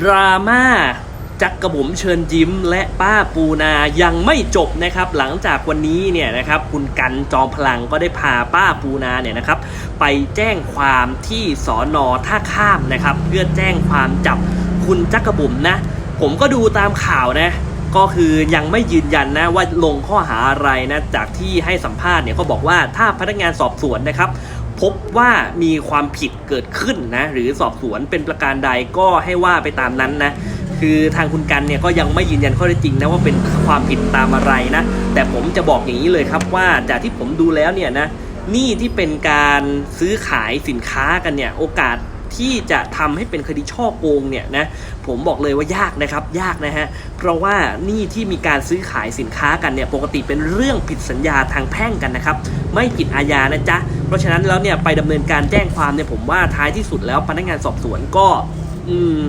ดราม่าจักกระบุ๋มเชิญยิ้ม และป้าปูนายังไม่จบนะครับ หลังจากวันนี้เนี่ยนะครับคุณกันจอมพลังก็ได้พาป้าปูนาเนี่ยนะครับ ไปแจ้งความที่สอนอท่าข้ามนะครับ เพื่อแจ้งความจับคุณจักกระบุ๋มนะ ผมก็ดูตามข่าวนะ ก็คือยังไม่ยืนยันนะว่าลงข้อหาอะไรนะจากที่ให้สัมภาษณ์เนี่ยก็บอกว่าถ้าพนักงานสอบสวนนะครับ พบว่ามีความผิดเกิดขึ้นนะหรือสอบสวนเป็นประการใดก็ให้ว่าไปตามนั้นนะคือทางคุณกันเนี่ยก็ยังไม่ยืนยันข้อเท็จจริงนะว่าเป็นความผิดตามอะไรนะ แต่ผมจะบอกอย่างนี้เลยครับว่าจากที่ผมดูแล้วเนี่ยนะนี่ที่เป็นการซื้อขายสินค้ากันเนี่ยโอกาส ที่จะทำให้เป็นคดีช่อโกงเนี่ยนะผมบอกเลยว่ายากนะครับยากนะฮะเพราะว่านี่ที่มีการซื้อขายสินค้ากันเนี่ยปกติเป็นเรื่องผิดสัญญาทางแพ่งกันนะครับไม่ผิดอาญานะจ๊ะเพราะฉะนั้นแล้วเนี่ยไปดำเนินการแจ้งความเนี่ยผมว่าท้ายที่สุดแล้วพนักงานสอบสวนก็อืม